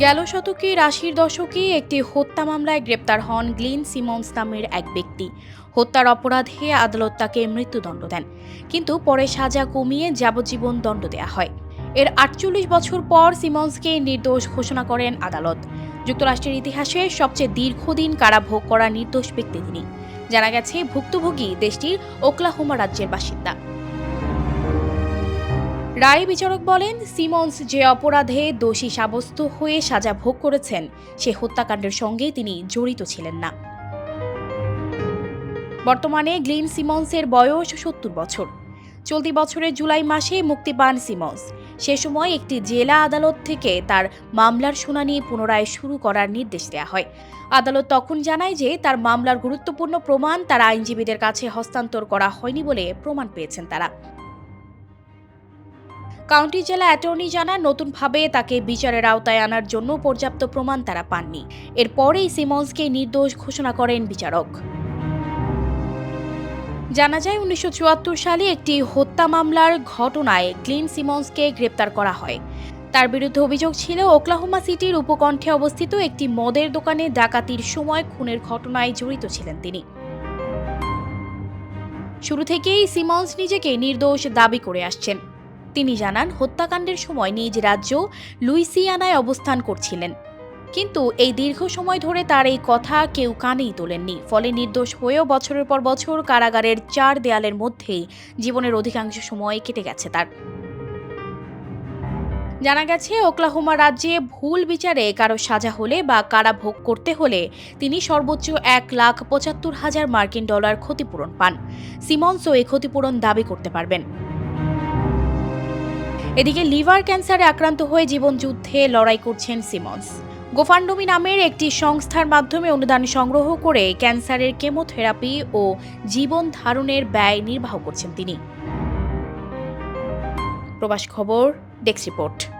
গেল শতকের আশির দশকে একটি হত্যা মামলায় গ্রেপ্তার হন গ্লিন সিমন্স নামের এক ব্যক্তি। হত্যার অপরাধে আদালত তাকে মৃত্যুদণ্ড দেন। কিন্তু পরে সাজা কমিয়ে যাবজ্জীবন দণ্ড দেওয়া হয়। এর আটচল্লিশ বছর পর সিমন্সকে নির্দোষ ঘোষণা করেন আদালত। যুক্তরাষ্ট্রের ইতিহাসে সবচেয়ে দীর্ঘদিন কারাভোগ করা নির্দোষ ব্যক্তি তিনি। জানা গেছে, ভুক্তভোগী দেশটির ওকলাহোমা রাজ্যের বাসিন্দা। রায় বিচারক বলেন, সিমন্স যে অপরাধে দোষী সাব্যস্ত হয়ে সাজা ভোগ করেছেন, সে হত্যাকাণ্ডের সঙ্গে তিনি জড়িত ছিলেন না। বর্তমানে গ্লিন সিমন্সের বয়স সত্তর বছর। চলতি বছরের জুলাই মাসে মুক্তি পান সিমন্স। সে সময় একটি জেলা আদালত থেকে তার মামলার শুনানি পুনরায় শুরু করার নির্দেশ দেওয়া হয়। আদালত তখন জানায় যে, তার মামলার গুরুত্বপূর্ণ প্রমাণ তার আইনজীবীদের কাছে হস্তান্তর করা হয়নি বলে প্রমাণ পেয়েছেন তারা। কাউন্টি জেলা অ্যাটর্নি জানান নতুনভাবে তাকে বিচারের আওতায় আনার জন্য পর্যাপ্ত প্রমাণ তারা পাননি। এরপরেই সিমন্সকে নির্দোষ ঘোষণা করেন বিচারক। জানা যায়, উনিশশো চুয়াত্তর সালে একটি হত্যা মামলার ঘটনায় ক্লিন সিমন্সকে গ্রেপ্তার করা হয়। তার বিরুদ্ধে অভিযোগ ছিল, ওকলাহোমা সিটির উপকণ্ঠে অবস্থিত একটি মদের দোকানে ডাকাতির সময় খুনের ঘটনায় জড়িত ছিলেন তিনি। শুরু থেকেই সিমন্স নিজেকে নির্দোষ দাবি করে আসছেন। তিনি জানান, হত্যাকাণ্ডের সময় নিজ রাজ্য লুইসিয়ানায় অবস্থান করছিলেন। কিন্তু এই দীর্ঘ সময় ধরে তার এই কথা কেউ কানেই তোলেননি। ফলে নির্দোষ হয়েও বছরের পর বছর কারাগারের চার দেয়ালের মধ্যেই জীবনের অধিকাংশ সময় কেটে গেছে তার। জানা গেছে, ওকলাহোমা রাজ্যে ভুল বিচারে কারও সাজা হলে বা কারা ভোগ করতে হলে তিনি সর্বোচ্চ এক লাখ পঁচাত্তর হাজার মার্কিন ডলার ক্ষতিপূরণ পান। সিমন্সও এই ক্ষতিপূরণ দাবি করতে পারবেন। এদিকে লিভার ক্যান্সারে আক্রান্ত হয়ে জীবনযুদ্ধে লড়াই করছেন সিমন্স। গোফান্ডমি নামের একটি সংস্থার মাধ্যমে অনুদান সংগ্রহ করে ক্যান্সারের কেমোথেরাপি ও জীবন ধারণের ব্যয় নির্বাহ করছেন তিনি। প্রবাস খবর, ডেস্ক রিপোর্ট।